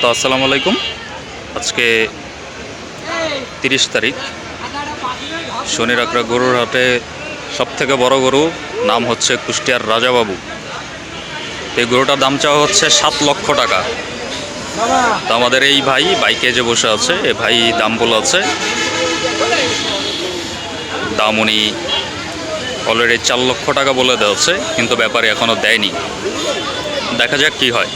তো আসসালামু আলাইকুম। আজকে তিরিশ তারিখ। শনির আকরা গরুর হাটে সব থেকে বড় গরু নাম হচ্ছে কুষ্টিয়ার রাজাবাবু। এই গরুটার দাম চাওয়া হচ্ছে সাত লক্ষ টাকা। তো আমাদের এই ভাই বাইকে যে বসে আছে, এ ভাই দাম বলেছে দাম উনি অলরেডি চার লক্ষ টাকা বলে দেওয়াছে কিন্তু ব্যাপারে এখনও দেয়নি। দেখা যাক কি হয়।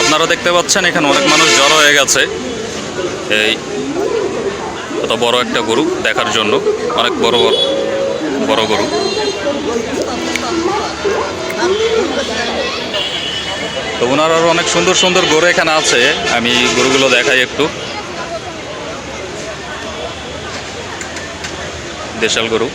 আপনারা দেখতে পাচ্ছেন, এখানে অনেক মানুষ জড়ো হয়ে গেছে। এই এত বড় একটা গরু দেখার জন্য, অনেক বড় বড় গরু। তো ওনার আরও অনেক সুন্দর সুন্দর গরু এখানে আছে, আমি গরুগুলো দেখাই একটু। দেশাল গরু।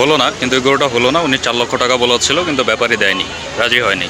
হলো না, কিন্তু এই গরুটা হলো না। উনি চার লক্ষ টাকা বলা ছিল, কিন্তু ব্যাপারই দেয়নি, রাজি হয়নি।